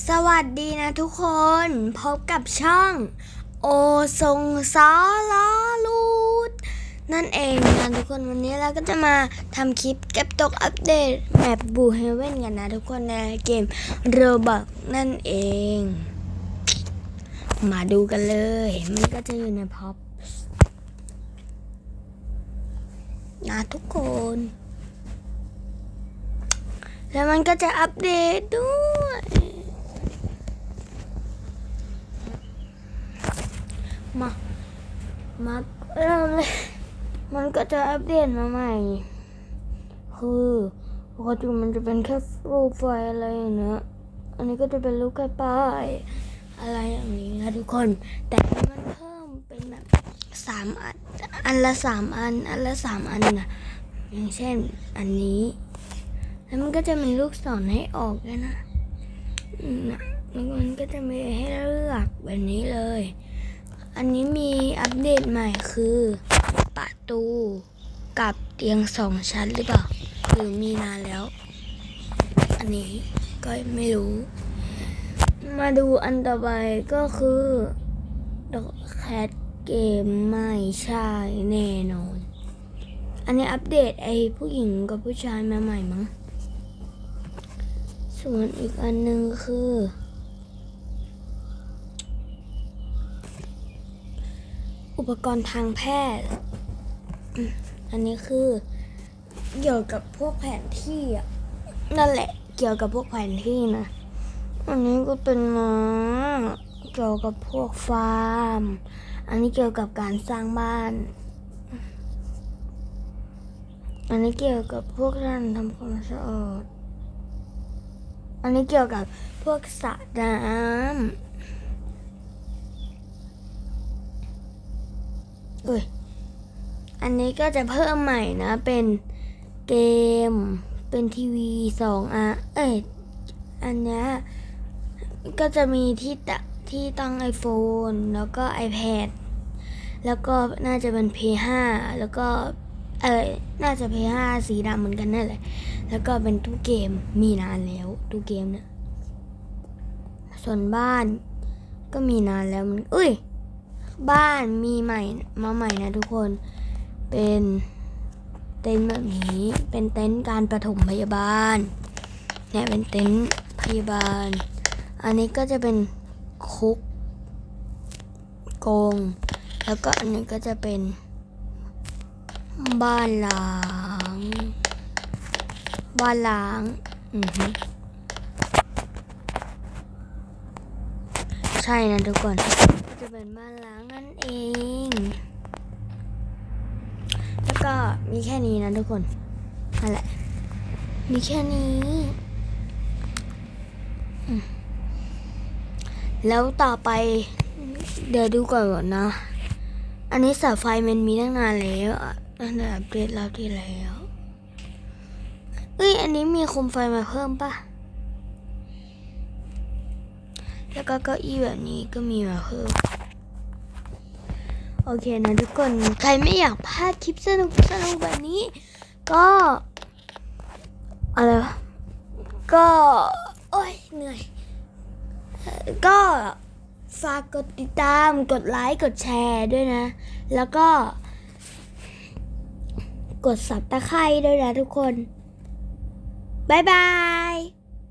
สวัสดีนะทุกคน พบกับช่อง โอทรงซอล้อลูด นั่นเองนะทุกคนวันนี้เราก็จะมาทำคลิปเก็บตกอัปเดตแมปบูเฮเว่นกันนะทุกคนในเกมโรบักนั่นเอง มาดูกันเลย มันก็จะอยู่ในพ็อปนะทุกคน แล้วมันก็จะอัปเดตด้วย มา มาเริ่มเลยมันก็จะอัปเดตมาใหม่ คือปกติมันจะเป็นแค่รูปไฟอะไรอย่างเงี้ยอันนี้ก็จะเป็นรูปแค่ป้ายอะไรอย่างนี้นะทุกคน แต่มันเพิ่มเป็นแบบสามอัน อันละสามอัน อันละสามอันนะอย่างเช่นอันนี้ แล้วมันก็จะมีลูกศรให้ออกด้วยนะนะมันก็จะมีให้เลือกแบบนี้เลย อันนี้มีอัปเดตใหม่คือประตูกับเตียงสองชั้นหรือเปล่า หรือมีนานแล้ว อันนี้ก็ไม่รู้ มาดูอันต่อไปก็คือดอกแคทเกมไม่ใช่แน่นอน อันนี้อัปเดตไอ้ผู้หญิงกับผู้ชายมาใหม่มั้ง ส่วนอีกอันหนึ่งคือ อุปกรณ์ทางแพทย์ อันนี้คือเกี่ยวกับพวกแผนที่อะนั่นแหละ เกี่ยวกับพวกแผนที่นะ อันนี้ก็เป็นม้าเกี่ยวกับพวกฟาร์ม อันนี้เกี่ยวกับการสร้างบ้าน อันนี้เกี่ยวกับพวกท่านทำความสะอาด อันนี้เกี่ยวกับพวกสระน้ำ เอ้ยอันนี้ก็จะเพิ่มใหม่นะ เป็นเกม เป็นทีวีสองอะเอ้ย อันนี้ก็จะมีที่ตะที่ตั้ง iPhone แล้วก็ iPad แล้วก็น่าจะเป็น P5 แล้วก็เอ้ยน่าจะ P5 สีดำเหมือนกันนั่นแหละ แล้วก็เป็นตู้เกมมีนานแล้วตู้เกมเนี่ยส่วนบ้านก็มีนานแล้วมันอุ้ย บ้านมีใหม่มาใหม่นะทุกคน เป็นเต็นท์แบบนี้ เป็นเต็นท์การปฐมพยาบาล เนี่ยเป็นเต็นท์พยาบาล อันนี้ก็จะเป็นคุกโกง แล้วก็อันนี้ก็จะเป็นบ้านหล้างบ้านหล้างอือฮึใช่นะทุกคน จะเป็นบ้านล้างนั่นเอง แล้วก็มีแค่นี้นะทุกคนนั่นแหละ มีแค่นี้ แล้วต่อไปเดี๋ยวดูก่อนก่อนนะ อันนี้เสาไฟมันมีตั้งนานแล้วตั้งแต่อัปเดตรอบที่แล้ว เอ้ย อันนี้มีคมไฟมาเพิ่มปะ แล้วก็เก้าอี้แบบนี้ก็มีมาเพิ่มโอเคนะทุกคนใครไม่อยากพลาดคลิปสนุกสนุกแบบนี้ ก็อะไรวะก็ โอ้ยเหนื่อย ก็ฝากกดติดตามกดไลค์กดแชร์ด้วยนะ แล้วก็ กดสับตะไคร้ด้วยนะทุกคน บ๊ายบาย